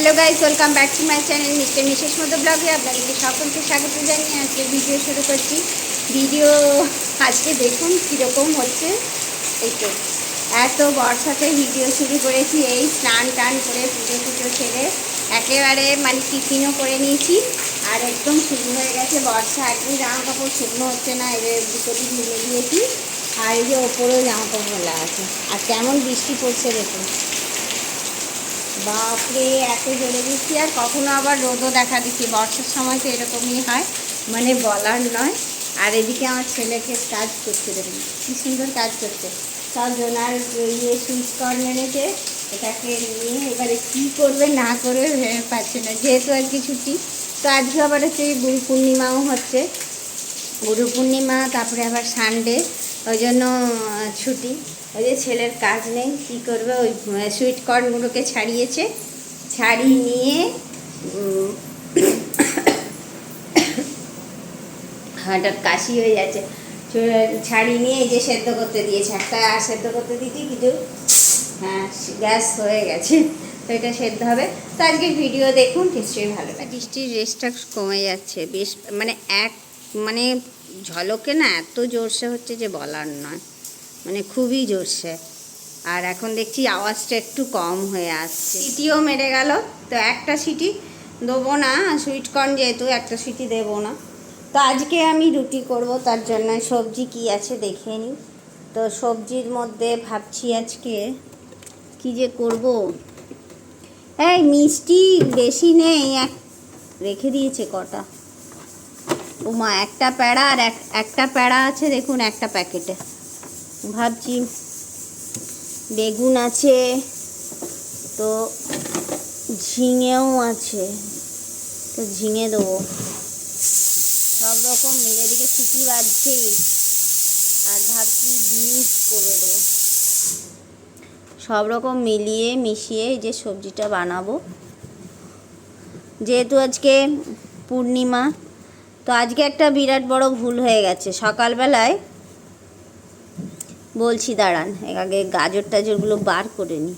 Hello guys welcome back to my channel mister মিশেষ মতো ব্লগে আপনাদেরকে সকলকে স্বাগত জানিয়ে আজকে ভিডিও শুরু করছি। ভিডিও আজকে দেখুন কীরকম হচ্ছে। এই তো, এত বর্ষাতে ভিডিও শুরু করেছি, এই স্নান টান করে পুজো পুজো ছেড়ে একেবারে মানে টিফিনও করে নিয়েছি। আর একদম শুরু হয়ে গেছে বর্ষা, একদম জামা কাপড় শুকনো হচ্ছে না, এদের দুটো দিন দিয়েছি। আর এই যে ওপরেও জামা কাপড় আছে। আর কেমন বৃষ্টি পড়ছে দেখুন। বাপরে, এত জোরে বৃষ্টি আর কখনো আবার রোদও দেখা দিচ্ছি। বর্ষার সময় তো এরকমই হয়। মানে বলার নয়। আর এদিকে আমার ছেলেকে কাজ করতে দেখুন কী সুন্দর কাজ করছে। সব জোনার ইয়ে সুইচ এনেছে এটাকে নিয়ে এবারে কী করবে, না করবে ভেবে পাচ্ছে না। যেহেতু আর কি ছুটি, তো আজকে আবার হচ্ছে গুরু পূর্ণিমাও হচ্ছে। গুরু পূর্ণিমা, তারপরে আবার সানডে। ওই জন্য ছুটি। ওই যে ছেলের কাজ নেই, কী করবে? ওই সুইট কর্নগুলোকে ছাড়িয়েছে। ছাড়িয়ে নিয়ে হঠাৎ কাশি হয়ে যাচ্ছে। ছাড়ি নিয়ে যে সেদ্ধ করতে দিয়েছে। একটা আর সেদ্ধ করতে দিয়েছি কিছু হ্যাঁ গ্যাস হয়ে গেছে। তো এটা সেদ্ধ হবে। তো আজকে ভিডিও দেখুন, নিশ্চয়ই ভালো লাগে বৃষ্টির রেসটা কমে যাচ্ছে। বেশ মানে এক মানে ঝলকে না এত জোরসে হচ্ছে যে বলার নয়। মানে খুবই জোরসে। আর এখন দেখছি আওয়াজটা একটু কম হয়ে আসছে। সিটিও মেরে গেল। তো একটা সিটি দেবো না, সুইট কর্ন যেহেতু একটা সিটি দেবো না। তো আজকে আমি রুটি করব, তার জন্য সবজি কি আছে দেখে নিই। তো সবজির মধ্যে ভাবছি আজকে কি যে করব। এই মিষ্টি বেশি নেই, এক রেখে দিয়েছে কটা। ও মা একটা প্যাড়া আর এক, একটা প্যাড়া আছে দেখুন, একটা প্যাকেটে। ভাবছি বেগুন আছে, তো ঝিঙেও আছে, তো ঝিঙে দেবো। সব রকম মিলে দিকে সিটি আর ভাবছি বিনস করে দেবো। সব রকম মিলিয়ে মিশিয়ে যে সবজিটা বানাবো। যেহেতু আজকে পূর্ণিমা, তো আজকে একটা বিরাট বড় ভুল হয়ে গেছে। সকালবেলায় বলছি, দাঁড়ান এর আগে গাজর টাজরগুলো বার করে নি।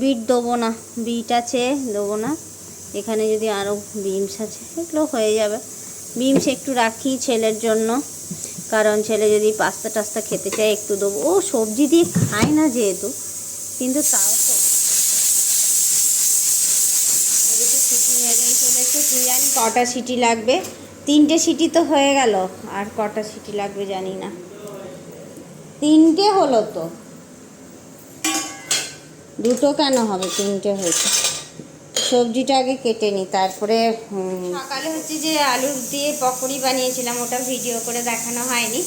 বিট দেবো না, বিট আছে, দেবো না। এখানে যদি আরও বিমস আছে, এগুলো হয়ে যাবে। বিমস একটু রাখি ছেলের জন্য, কারণ ছেলে যদি পাস্তা টাস্তা খেতে চায়, একটু দেবো। ও সবজি দিয়ে খায় না যেহেতু, কিন্তু তাও তো। জানি কটা সিটি লাগবে? তিনটে সিটি তো হয়ে গেল, আর কটা সিটি লাগবে জানি না। তিনটে হলো তো। দুটো কেন হবে? তিনটে হয়েছে। সবজিটা আগে কেটে নিই তারপরে সকালে হচ্ছে যে আলু দিয়ে পকোড়ি বানিয়েছিলাম, ওটা ভিডিও করে দেখানো হয়নি।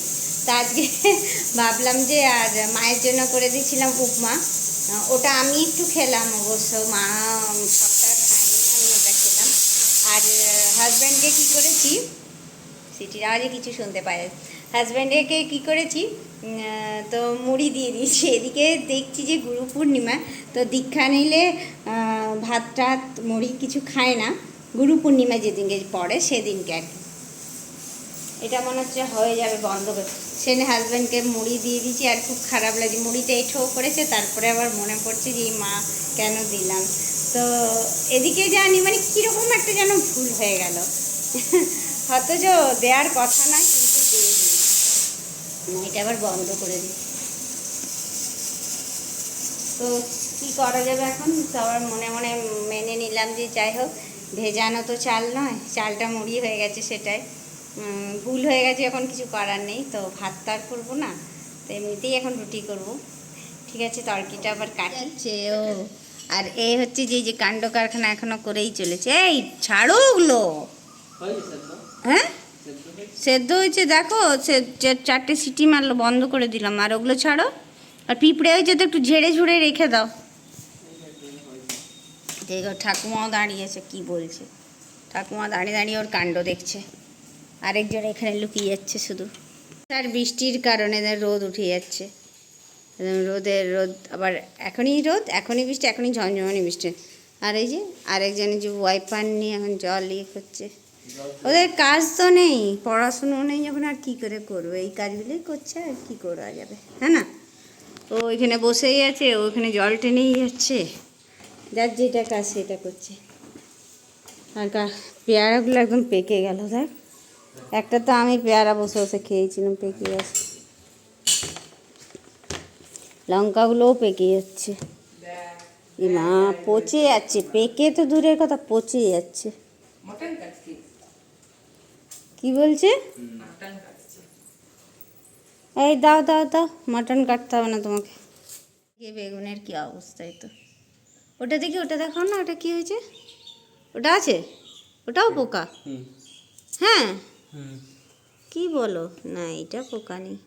তা আজকে ভাবলাম যে আর মায়ের জন্য করে দিয়েছিলাম উপমা। ওটা আমি একটু খেলাম অবশ্য, মা সবটা খায়নি, আমি ওটা খেলাম। আর হাজব্যান্ডকে কী করেছি? সিটির আওয়াজে কিছু শুনতে পারে হাজব্যান্ডকে কি করেছি? তো মুড়ি দিয়ে দিয়েছি। এদিকে দেখছি যে গুরু পূর্ণিমা, তো দীক্ষা নিলে ভাত টাত, মুড়ি কিছু খায় না। গুরু পূর্ণিমা যেদিনকে পড়ে, সেদিনকে আর কি। এটা মনে হচ্ছে হয়ে যাবে, বন্ধ করে। সেনে হাজব্যান্ডকে মুড়ি দিয়ে দিয়েছি, আর খুব খারাপ লাগছে। মুড়িটা এঠো করেছে, তারপরে আবার মনে পড়ছে যে মা, কেন দিলাম? তো এদিকে জানি মানে কীরকম একটা যেন ভুল হয়ে গেল। অথচ দেওয়ার কথা না কিন্তু দিয়ে দিয়েছি না, এটা আবার বন্ধ করে দিই। তো কি করা যাবে এখন? সবার মনে মনে মেনে নিলাম যে যাই হোক ভেজানো তো চাল নয় চালটা মুড়ি হয়ে গেছে সেটাই। ভুল হয়ে গেছে এখন কিছু করার নেই তো ভাত তো আর করব না তো এমনিতেই এখন রুটি করব। ঠিক আছে তরকিটা আবার কাটছে ও। আর এই হচ্ছে যে এই যে কাণ্ড কারখানা এখনও করেই চলেছে। এই ছাড়ো ওগুলো। হ্যাঁ? সেদ্ধ হয়েছে, দেখো, সে চারটে সিটি মারলো, বন্ধ করে দিলাম, আর ওগুলো ছাড়ো। আর পিঁপড়ে হয়েছে তো একটু ঝেড়ে ঝুড়ে রেখে দাও। দেখো ঠাকুমাও দাঁড়িয়েছে কি বলছে? ঠাকুমা দাঁড়িয়ে দাঁড়িয়ে ওর কাণ্ড দেখছে। আরেকজন এখানে লুকিয়ে যাচ্ছে শুধু। আর বৃষ্টির কারণে রোদ উঠে যাচ্ছে। রোদের রোদ, আবার এখনই রোদ, এখনই বৃষ্টি, এখনই ঝমঝমানি বৃষ্টি। আর এই যে আরেকজনের যে ওয়াইপার নিয়ে এখন জল ইয়ে করছে। ওদের কাজ তো নেই, পড়াশুনো নেই যখন আর কী করে করবে? এই কাজগুলোই করছে, আর কী করা যাবে হ্যাঁ না? ও এখানে বসেই আছে, ও এখানে জল টেনেই যাচ্ছে। যার যেটা কাজ সেটা করছে। আর পেয়ারাগুলো একদম পেকে গেল, দেখ। একটা তো আমি পেয়ারা বসে বসে খেয়েছিলাম, পেকে গেছে। লঙ্কাগুলোও পেকে যাচ্ছে। মা, পচে যাচ্ছে, পেকে তো দূরের কথা, পচে যাচ্ছে। কি বলছে? এই দাও দাও দাও মাটন কাটতে হবে না তোমাকে। এ বেগুনের কি অবস্থা এই তো। ওটা দেখি ওটা দেখাও না ওটা কি হয়েছে? ওটা আছে? ওটাও পোকা? হ্যাঁ? কি বলো? না এটা পোকা নেই।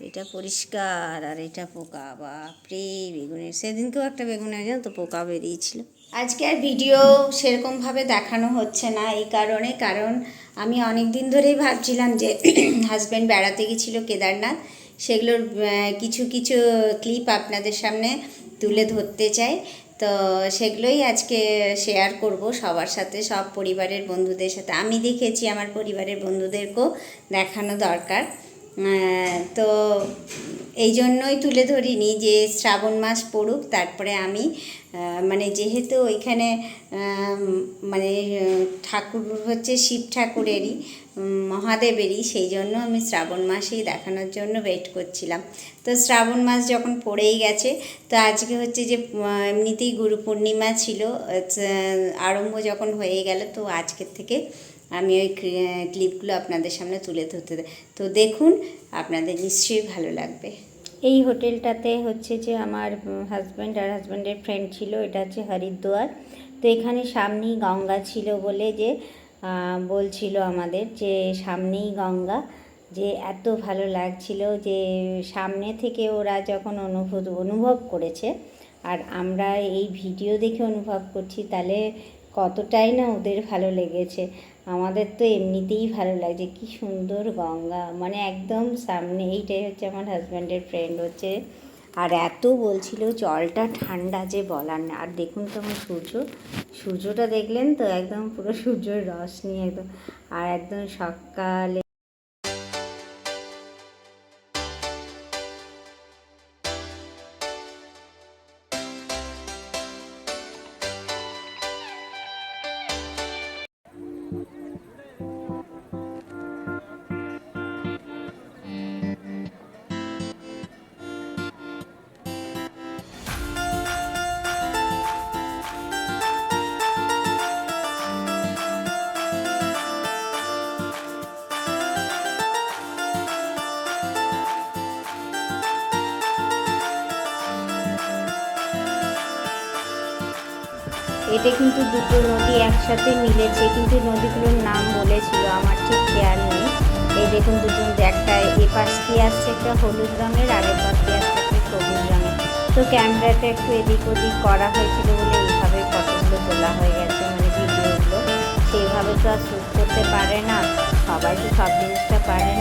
এটা পরিষ্কার আর এটা পোকা। বাপরে বেগুনের। সেদিনকেও একটা বেগুনের জানো তো পোকা বেরিয়েছিল। আজকে আর ভিডিও সেরকমভাবে দেখানো হচ্ছে না এই কারণে, কারণ আমি অনেক দিন ধরেই ভাবছিলাম যে হাজব্যান্ড বেড়াতে গেছিল কেদারনাথ, সেগুলোর কিছু কিছু ক্লিপ আপনাদের সামনে তুলে ধরতে চাই। তো সেগুলোই আজকে শেয়ার করব সবার সাথে, সব পরিবারের বন্ধুদের সাথে। আমি দেখেছি আমার পরিবারের বন্ধুদেরকেও দেখানো দরকার। তো এই জন্যই তুলে ধরিনি যে শ্রাবণ মাস পড়ুক, তারপরে আমি মানে যেহেতু ওইখানে মানে ঠাকুর হচ্ছে শিব ঠাকুরেরই মহাদেবেরই সেই জন্য আমি শ্রাবণ মাসেই দেখানোর জন্য ওয়েট করছিলাম। তো শ্রাবণ মাস যখন পড়েই গেছে, তো আজকে হচ্ছে যে এমনিতেই গুরু পূর্ণিমা ছিল আরম্ভ যখন হয়ে গেল, তো আজকের থেকে আমি ওই ক্লি- ক্লিপগুলো আপনাদের সামনে তুলে ধরতে তো দেখুন আপনাদের নিশ্চয়ই ভালো লাগবে। এই হোটেলটাতে হচ্ছে যে আমার হাজব্যান্ড আর হাজব্যান্ডের ফ্রেন্ড ছিল, এটা হচ্ছে হরিদ্বার। তো এখানে সামনেই গঙ্গা ছিল বলে যে বলছিল আমাদের যে সামনেই গঙ্গা, যে এত ভালো লাগছিল যে সামনে থেকে ওরা যখন অনুভূত, অনুভব করেছে, আর আমরা এই ভিডিও দেখে অনুভব করছি, তাহলে কতটাই না ওদের ভালো লেগেছে। আমাদের তো এমনিতেই ভালো লাগছে কি সুন্দর গঙ্গা। মানে একদম সামনে এইটাই হচ্ছে আমার হাজব্যান্ডের ফ্রেন্ড হচ্ছে। আর এত বলছিল জলটা ঠান্ডা যে বলার না। আর দেখুন তো আমার সূর্য। সূর্যটা দেখলেন তো একদম পুরো সূর্যের রস নিয়ে একদম। আর একদম সকালে এটা কিন্তু দুটো নদী একসাথে মিলেছে, কিন্তু নদীগুলোর নাম বলেছিল, আমার ঠিক খেয়াল নেই। এই দেখুন দুজন একটা এ পাশ দিয়ে আসছে, একটা হলুদ রঙের আর এ পাশ দিয়ে আসছে একটা সবুজ রঙের। তো ক্যামেরাটা একটু এদিক ওদিক করা হয়েছিল বলে এইভাবে ফটোগুলো তোলা হয়ে গেছে মানে ভিডিওগুলো। সেইভাবে তো আর শ্যুট করতে পারে না, সবাই তো সব জিনিসটা পারে।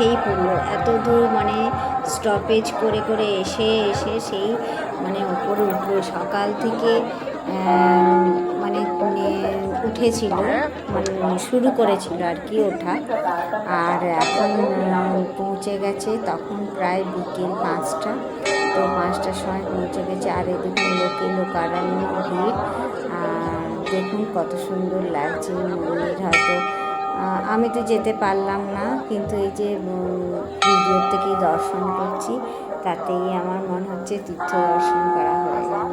উঠেই পড়ল। এত দূর মানে স্টপেজ করে করে এসে এসে সেই মানে ওপরে উঠল। সকাল থেকে মানে উম, উঠেছিল মানে শুরু করেছিল আর কি ওঠা। আর এখন পৌঁছে গেছে তখন প্রায় বিকেল পাঁচটা। তো পাঁচটার সময় পৌঁছে গেছে আর এদিকে লোকে লোকারণ্য ভিড়। দেখুন কত সুন্দর লাগছে। মন্দির হয়তো আমি তো যেতে পারলাম না, কিন্তু এই যে ভিডিও থেকেই দর্শন করছি, তাতেই আমার মনে হচ্ছে তীর্থ দর্শন করা হয়ে গেল।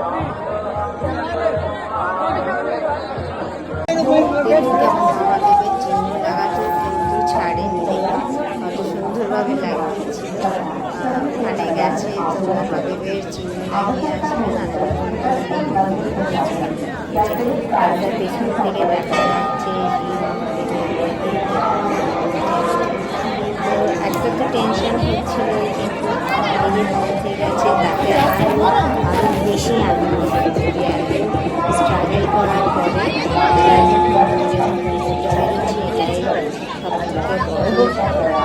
দেখুন পেছন থেকে দেখা সেই তো টেনশন হচ্ছিল কিন্তু আরও বেশি আনন্দ স্ট্রাগল করার পরে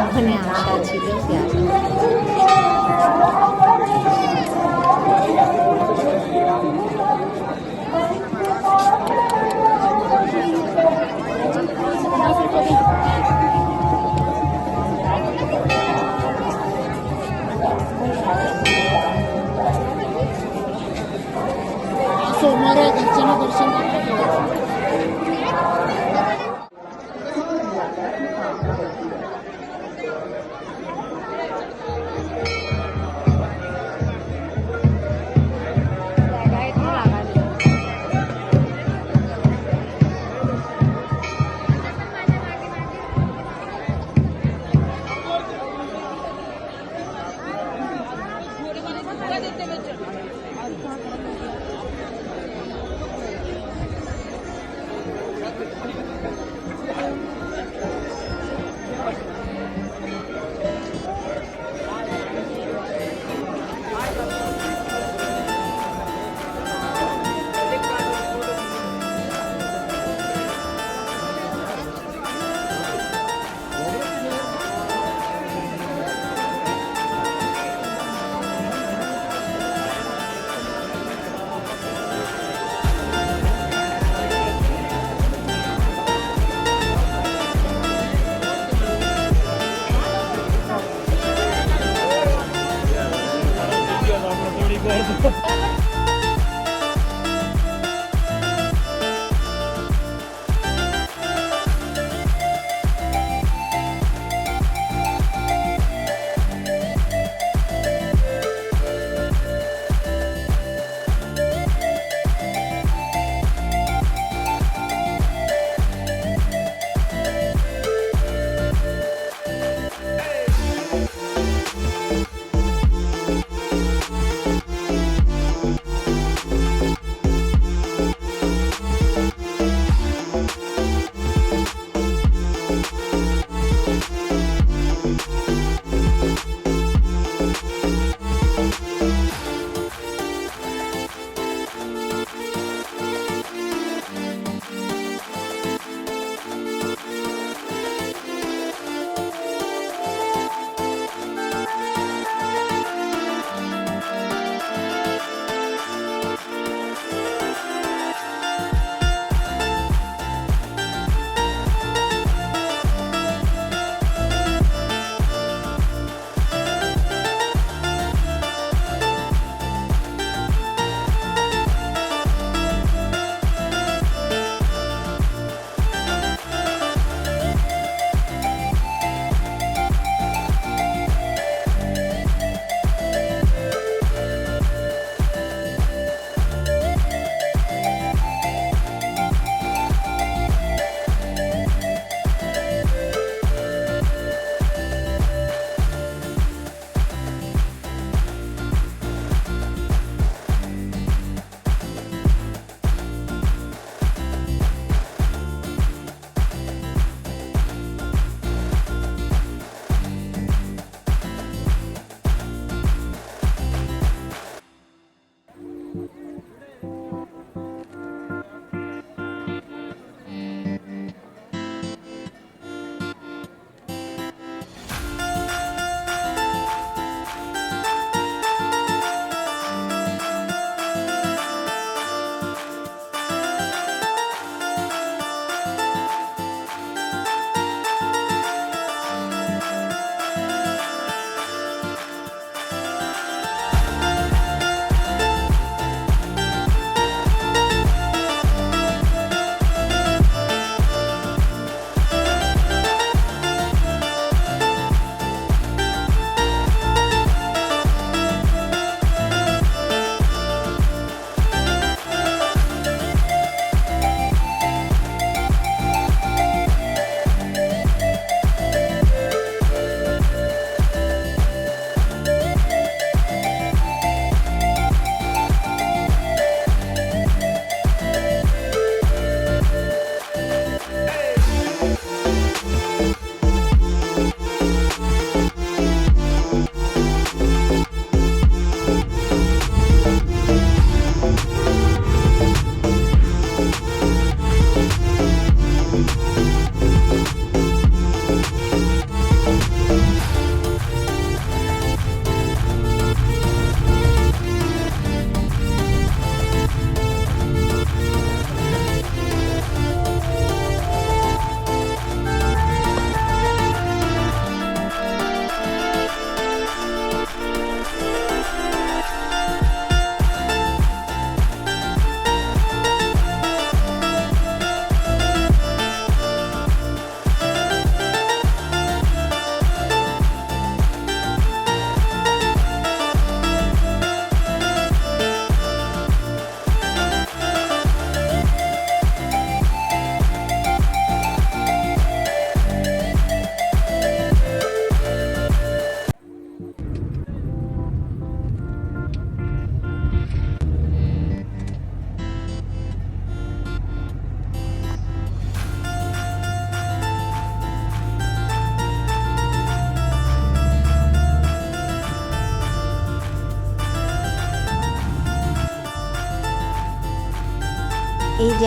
ওখানে আশা ছিল সে আশা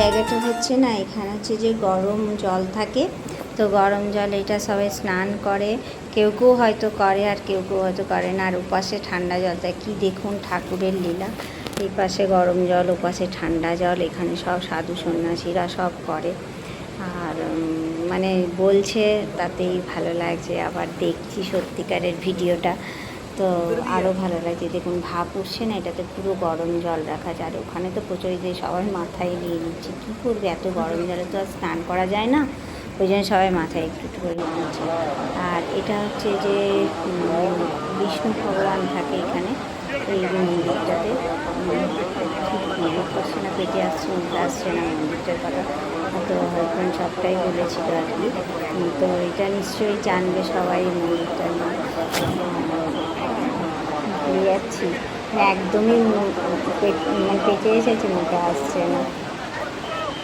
জায়গাটা হচ্ছে না, এখানে হচ্ছে যে গরম জল থাকে। তো গরম জল এটা সবাই স্নান করে। কেউ কেউ হয়তো করে আর কেউ কেউ হয়তো করে না। আর ওপাশে ঠান্ডা জল দেয় কী দেখুন ঠাকুরের লীলা। এই পাশে গরম জল, ওপাশে ঠান্ডা জল, এখানে সব সাধু সন্ন্যাসীরা সব করে। আর মানে বলছে, তাতেই ভালো লাগছে। আবার দেখছি সত্যিকারের ভিডিওটা। তো আরও ভালো লাগছে দেখুন, ভাপ উঠছে না, এটাতে পুরো গরম জল রাখা যায়। আর ওখানে তো প্রচুর যে সবাই মাথায় নিয়ে নিচ্ছে। কী করবে? এত গরম জলে তো আর স্নান করা যায় না। ওই জন্য সবাই মাথায় একটু একটু করে নিচ্ছে। আর এটা হচ্ছে যে বিষ্ণু ভগবান থাকে এখানে এই মন্দিরটাতে। মনে পড়ছে না, পেটে আসছে উঠে আসছে না মন্দিরটার কথা। তো হাজব্যান্ড সবটাই বলেছিল আর কি। তো এটা নিশ্চয়ই জানবে সবাই মন্দিরটার নাম। ভুলে যাচ্ছি। একদমই মানে পেটে এসেছে মুখে আসছে না।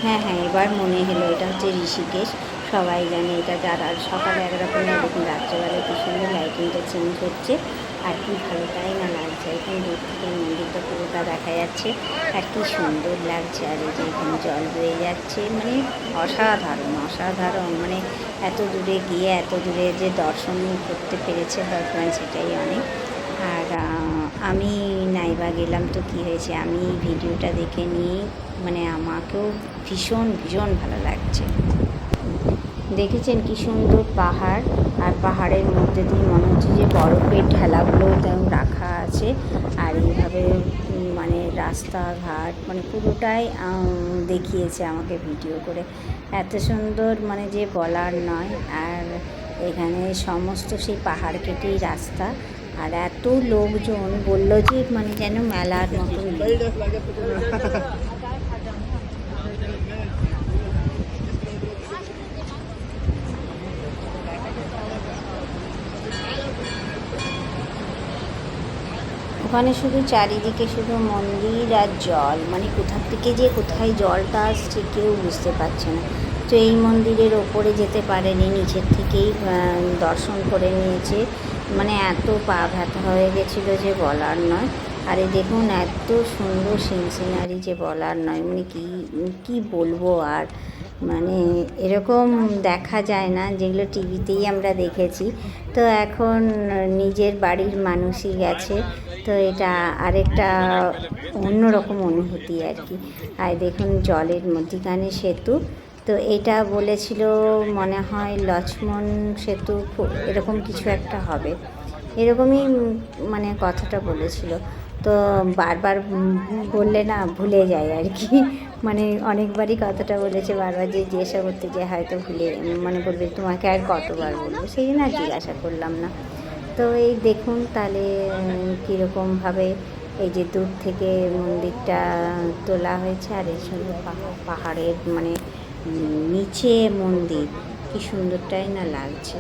হ্যাঁ হ্যাঁ এবার মনে হলো, এটা হচ্ছে ঋষিকেশ। সবাই জানে এটা যারা সকালে একরকমের দেখুন রাত্রেবেলায় কি সুন্দর লাইটিংটা চেঞ্জ হচ্ছে। আর কি ভালো, তাই না লাগছে? এখানে দূর থেকে মন্দিরটা পুরোটা দেখা যাচ্ছে। আর কি সুন্দর লাগছে, আর এই যে এখানে জল বয়ে যাচ্ছে। মানে অসাধারণ অসাধারণ। মানে এত দূরে গিয়ে, এত দূরে যে দর্শন করতে পেরেছে ভগবান, সেটাই অনেক। আর আমি নাইবা গেলাম তো কী হয়েছে? আমি ভিডিওটা দেখে নিয়ে মানে আমাকেও ভীষণ ভীষণ ভালো লাগছে। দেখেছেন কি সুন্দর পাহাড়? আর পাহাড়ের মধ্যে দিয়ে মনে হচ্ছে যে বরফের ঢেলাগুলো তেমন রাখা আছে। আর এইভাবে মানে রাস্তাঘাট মানে পুরোটাই দেখিয়েছে আমাকে ভিডিও করে। এত সুন্দর মানে যে বলার নয়। আর এখানে সমস্ত সেই পাহাড় কেটেই রাস্তা। আর এত লোকজন বলল যে মানে যেন মেলার মতন ওখানে শুধু চারিদিকে শুধু মন্দির আর জল। মানে কোথার থেকে যে কোথায় জলটা আসছে কেউ বুঝতে পারছে না। তো এই মন্দিরের ওপরে যেতে পারেনি, নিচের থেকেই দর্শন করে নিয়েছে। মানে এত পা ব্যথা হয়ে গেছিল যে বলার নয়। আর দেখুন, এত সুন্দর সিন সিনারি যে বলার নয়। মানে কি কি বলব আর? মানে এরকম দেখা যায় না, যেগুলো টিভিতেই আমরা দেখেছি। তো এখন নিজের বাড়ির মানুষই গেছে। তো এটা আরেকটা অন্যরকম অনুভূতি আর কি। আর দেখুন, জলের মধ্যিখানে সেতু। তো এটা বলেছিল মনে হয় লক্ষ্মণ সেতু এরকম কিছু একটা হবে। এরকমই মানে কথাটা বলেছিল। তো বারবার বললে না ভুলে যায় আর কি। মানে অনেকবারই কথাটা বলেছে বারবার যে জিজ্ঞাসা করতে যে হয়তো ভুলে মানে বলবে তোমাকে আর কতবার বলব। সেই জন্য আর জিজ্ঞাসা করলাম না। তো এই দেখুন তাহলে কীরকমভাবে এই যে দূর থেকে মন্দিরটা তোলা হয়েছে আর এই পাহাড় পাহাড়ের মানে নিচে মন্দির। কি সুন্দরটাই না লাগছে।